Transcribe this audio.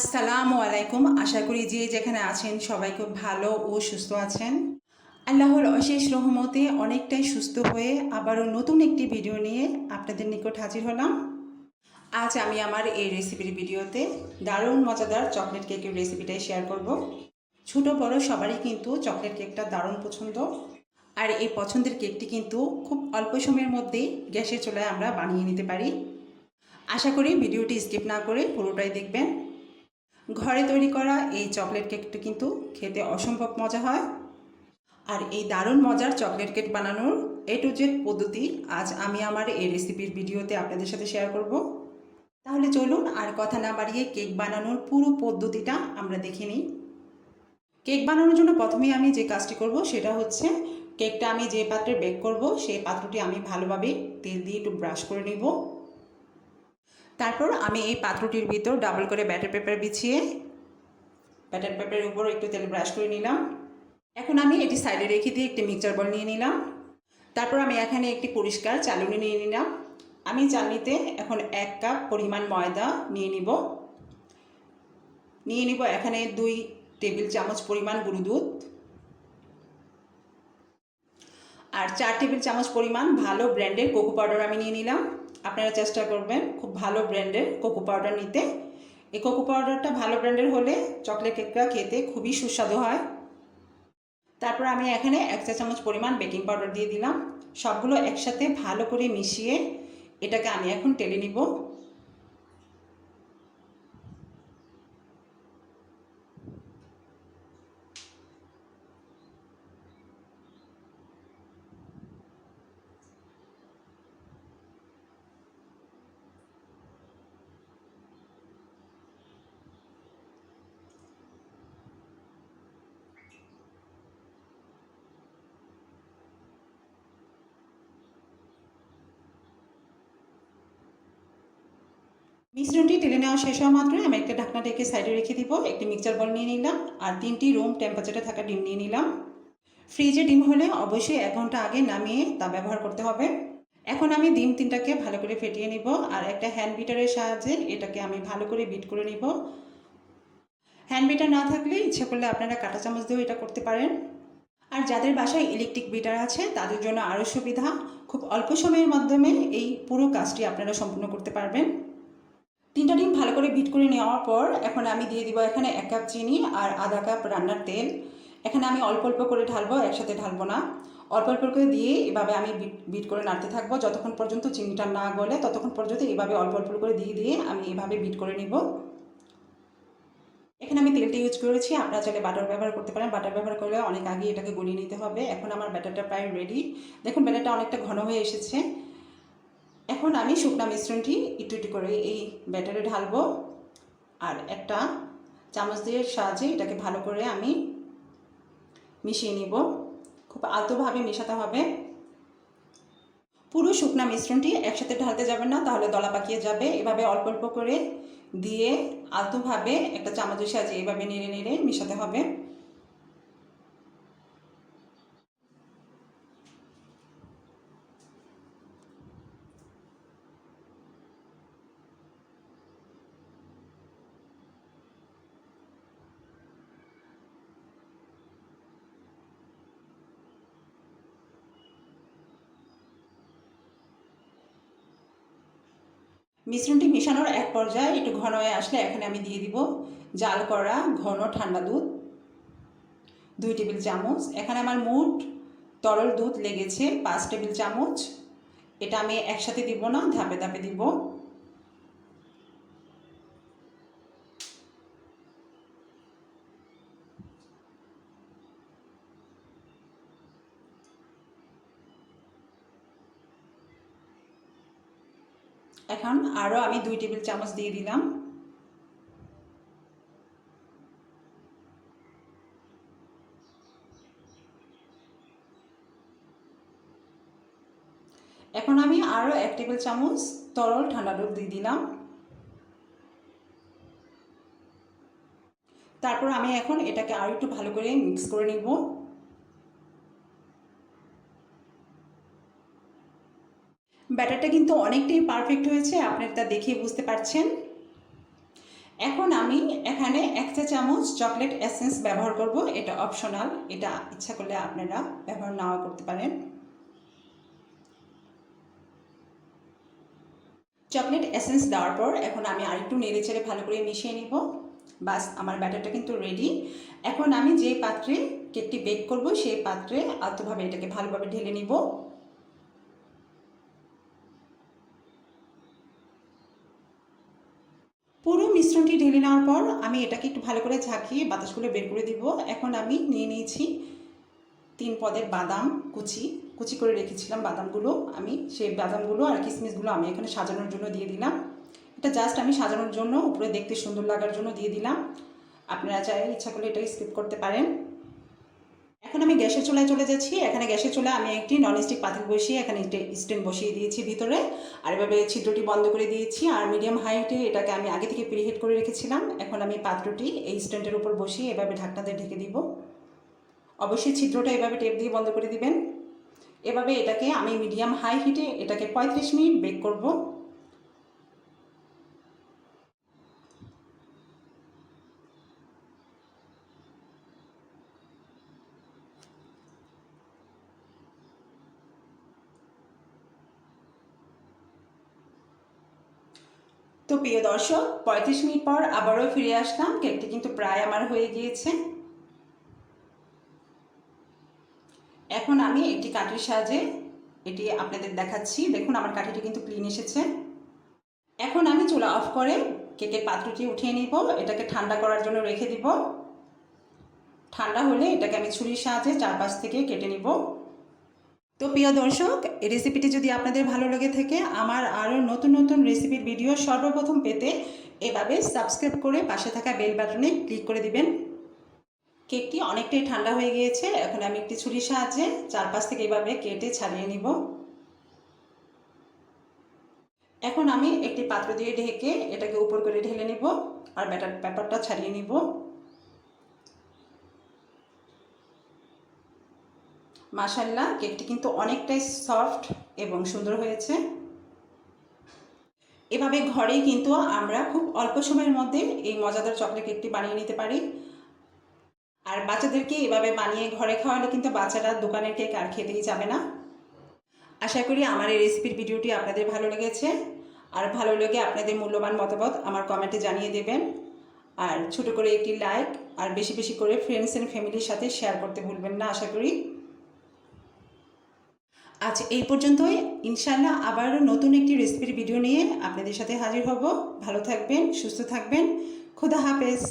আসসালামু আলাইকুম। আশা করি যে যেখানে আছেন সবাই খুব ভালো ও সুস্থ আছেন। আল্লাহর অশেষ রহমতে অনেকটাই সুস্থ হয়ে আবারও নতুন একটি ভিডিও নিয়ে আপনাদের নিকট হাজির হলাম। আজ আমি আমার এই রেসিপির ভিডিওতে দারুণ মজাদার চকলেট কেকের রেসিপিটাই শেয়ার করব। ছোট বড় সবারই কিন্তু চকলেট কেকটা দারুণ পছন্দ। আর এই পছন্দের কেকটি কিন্তু খুব অল্প সময়ের মধ্যেই গ্যাসের চুলায় আমরা বানিয়ে নিতে পারি। আশা করি ভিডিওটি স্কিপ না করে পুরোটাই দেখবেন। ঘরে তৈরি করা এই চকলেট কেকটি কিন্তু খেতে অসম্ভব মজা হয়। আর এই দারুণ মজার চকলেট কেক বানানোর এ টু জেড পদ্ধতি আজ আমি আমার এই রেসিপির ভিডিওতে আপনাদের সাথে শেয়ার করব। তাহলে চলুন আর কথা না বাড়িয়ে কেক বানানোর পুরো পদ্ধতিটা আমরা দেখে নিই। কেক বানানোর জন্য প্রথমে আমি যে কাজটি করব সেটা হচ্ছে কেকটা আমি যে পাত্রে বেক করব সেই পাত্রটি আমি ভালোভাবে তেল দিয়ে একটু ব্রাশ করে নিব। তারপর আমি এই পাত্রটির ভিতর ডাবল করে ব্যাটার পেপার বিছিয়ে ব্যাটার পেপারের উপর একটু তেল ব্রাশ করে নিলাম। এখন আমি এটি সাইডে রেখে দিয়ে একটি মিক্সচার বল নিয়ে নিলাম। তারপর আমি এখানে একটি পরিষ্কার চালুনি নিয়ে নিলাম। আমি চালনিতে এখন এক কাপ পরিমাণ ময়দা নিয়ে নিব। নিয়ে নিব এখানে দুই টেবিল চামচ পরিমাণ গুঁড়ো দুধ। আর চার টেবিল চামচ পরিমাণ ভালো ব্র্যান্ডের কোকো পাউডার আমি নিয়ে নিলাম। আপনারা চেষ্টা করবেন খুব ভালো ব্র্যান্ডের কোকো পাউডার নিতে। এই কোকো পাউডারটা ভালো ব্র্যান্ডের হলে চকলেট কেকটা খেতে খুবই সুস্বাদু হয়। তারপর আমি এখানে এক চা চামচ পরিমাণ বেকিং পাউডার দিয়ে দিলাম। সবগুলো একসাথে ভালো করে মিশিয়ে এটাকে আমি এখন টেলে নিব। মিশ্রণটি টেলে নেওয়া শেষ হওয়া মাত্রই আমি একটা ঢাকনা ডেকে সাইডে রেখে দিব, একটি মিক্সচার বল নিয়ে নিলাম আর তিনটি রুম টেম্পারেচারে থাকা ডিম নিয়ে নিলাম। ফ্রিজে ডিম হলে অবশ্যই এক ঘণ্টা আগে নামিয়ে তা ব্যবহার করতে হবে। এখন আমি ডিম তিনটাকে ভালো করে ফেটিয়ে নিব আর একটা হ্যান্ড বিটারের সাহায্যে এটাকে আমি ভালো করে বিট করে নিব। হ্যান্ড বিটার না থাকলে ইচ্ছে করলে আপনারা কাঁটা চামচ দিয়েও এটা করতে পারেন। আর যাদের বাসায় ইলেকট্রিক বিটার আছে, তাদের জন্য আরও সুবিধা, খুব অল্প সময়ের মাধ্যমে এই পুরো কাজটি আপনারা সম্পূর্ণ করতে পারবেন। তিনটা ডিম ভালো করে বিট করে নেওয়ার পর এখন আমি দিয়ে দিব এখানে এক কাপ চিনি আর আধা কাপ রান্নার তেল। এখানে আমি অল্প অল্প করে ঢালবো, একসাথে ঢালবো না। অল্প অল্প করে দিয়ে এভাবে আমি বিট বিট করে নাড়তে থাকব। যতক্ষণ পর্যন্ত চিনিটা না গলে, ততক্ষণ পর্যন্ত এভাবে অল্প অল্প করে দিয়ে দিয়ে আমি এভাবে বিট করে নিব। এখানে আমি তেলটা ইউজ করেছি। আপনারা চাইলে বাটার ব্যবহার করতে পারেন। বাটার ব্যবহার করলে অনেক আগে এটাকে গলিয়ে নিতে হবে। এখন আমার ব্যাটারটা প্রায় রেডি দেখুন, ব্যাটারটা অনেকটা ঘন হয়ে এসেছে। এখন আমি শুকনা মিশ্রণটি একটু একটু করে এই ব্যাটারে ঢালবো। আর একটা চামচ দিয়ে সাহায্যে এটাকে ভালো করে আমি মিশিয়ে নিব। খুব আলতোভাবে মেশাতে হবে। পুরো শুকনা মিশ্রণটি একসাথে ঢালতে যাবেন না, তাহলে দলা পাকিয়ে যাবে। এভাবে অল্প অল্প করে দিয়ে আলতোভাবে একটা চামচের সাহায্যে এভাবে নেড়ে নেড়ে মেশাতে হবে। মিশ্রণটি মেশানোর এক পর্যায়ে একটু ঘন হয়ে আসলে এখানে আমি দিয়ে দিব জাল করা ঘন ঠান্ডা দুধ, দুই টেবিল চামচ। এখানে আমার মোট তরল দুধ লেগেছে পাঁচ টেবিল চামচ। এটা আমি একসাথে দিব না, ধাপে ধাপে দিব। এখন আরও আমি দুই টেবিল চামচ দিয়ে দিলাম। এখন আমি আরও এক টেবিল চামচ তরল ঠান্ডা দুধ দিয়ে দিলাম। তারপর আমি এখন এটাকে আরও একটু ভালো করে মিক্স করে নিব। ব্যাটারটা কিন্তু অনেকটাই পারফেক্ট হয়েছে আপনার তা দেখে বুঝতে পারছেন। এখন আমি এখানে এক চা চামচ চকলেট এসেন্স ব্যবহার করব, এটা অপশনাল এটা ইচ্ছা করলে আপনারা ব্যবহার নাও করতে পারেন। চকলেট এসেন্স দেওয়ার পর এখন আমি আরেকটু নেড়ে চেড়ে ভালো করে মিশিয়ে নিব। বাস, আমার ব্যাটারটা কিন্তু রেডি এখন আমি যে পাত্রে কেকটি বেক করব, সেই পাত্রে আলতোভাবে এটাকে ভালোভাবে ঢেলে নিব পুরো মিশ্রণটি ঢেলে নেওয়ার পর আমি এটাকে একটু ভালো করে ঝাঁকিয়ে বাতাসগুলো বের করে দিব। এখন আমি নিয়ে নিয়েছি তিন পদের বাদাম কুচি। কুচি করে রেখেছিলাম বাদামগুলো। আমি সেই বাদামগুলো আর কিশমিশগুলো আমি এখানে সাজানোর জন্য দিয়ে দিলাম। এটা জাস্ট আমি সাজানোর জন্য উপরে দেখতে সুন্দর লাগার জন্য দিয়ে দিলাম। আপনারা চাই ইচ্ছা করলে এটা স্কিপ করতে পারেন। এখন আমি গ্যাসের চুলায় চলে যাচ্ছি। এখানে গ্যাসের চুলায় আমি একটি ননস্টিক পাতিল বসিয়ে এখানে স্ট্যান্ড বসিয়ে দিয়েছি ভিতরে। আর এভাবে ছিদ্রটি বন্ধ করে দিয়েছি। আর মিডিয়াম হাইটে এটাকে আমি আগে থেকে প্রিহিট করে রেখেছিলাম। এখন আমি পাত্রটি এই স্ট্যান্ডের উপর বসিয়ে এভাবে ঢাকনাতে ঢেকে দিব। অবশ্যই ছিদ্রটা এভাবে টেপ দিয়ে বন্ধ করে দিবেন। এভাবে এটাকে আমি মিডিয়াম হাই হিটে এটাকে পঁয়ত্রিশ মিনিট বেক করব। তো প্রিয় দর্শক, পঁয়ত্রিশ মিনিট পর আবারও ফিরে আসলাম। কেকটি কিন্তু প্রায় আমার হয়ে গিয়েছে। এখন আমি একটি কাঠির সাহায্যে এটি আপনাদের দেখাচ্ছি। দেখুন, আমার কাঠিটি কিন্তু ক্লিন এসেছে। এখন আমি চুলা অফ করে কেকের পাত্রটি উঠিয়ে নিব। এটাকে ঠান্ডা করার জন্য রেখে দিব। ঠান্ডা হলে এটাকে আমি ছুরির সাহায্যে চারপাশ থেকে কেটে নিব। তো প্রিয় দর্শক, এই রেসিপিটি যদি আপনাদের ভালো লেগে থাকে, আমার আরও নতুন নতুন রেসিপির ভিডিও সর্বপ্রথম পেতে এভাবে সাবস্ক্রাইব করে পাশে থাকা বেল বাটনে ক্লিক করে দিবেন। কেকটি অনেকটাই ঠান্ডা হয়ে গিয়েছে, এখন আমি একটি ছুরির সাহায্যে চারপাশ থেকে এভাবে কেটে ছাড়িয়ে নিব। এখন আমি একটি পাত্র দিয়ে ঢেকে এটাকে উপর করে ঢেলে নিব, আর ব্যাটার পেপারটা ছাড়িয়ে নিব। মাসাল্লাহ কেকটি কিন্তু অনেকটাই সফট এবং সুন্দর হয়েছে। এভাবে ঘরেই কিন্তু আমরা খুব অল্প সময়ের মধ্যে এই মজাদার চকলেট কেকটি বানিয়ে নিতে পারি। আর বাচ্চাদেরকে এভাবে বানিয়ে ঘরে খাওয়ালে কিন্তু বাচ্চারা দোকানের কেক আর খেতেই যাবে না। আশা করি আমার এই রেসিপির ভিডিওটি আপনাদের ভালো লেগেছে। আর ভালো লেগে আপনাদের মূল্যবান মতামত আমার কমেন্টে জানিয়ে দেবেন। আর ছোট করে একটি লাইক আর বেশি বেশি করে ফ্রেন্ডস অ্যান্ড ফ্যামিলির সাথে শেয়ার করতে ভুলবেন না, আশা করি। আজ এই পর্যন্তই। ইনশাল্লাহ আবার নতুন একটি রেসিপির ভিডিও নিয়ে আপনাদের সাথে হাজির হব। ভালো থাকবেন, সুস্থ থাকবেন। খুদা হাফেজ।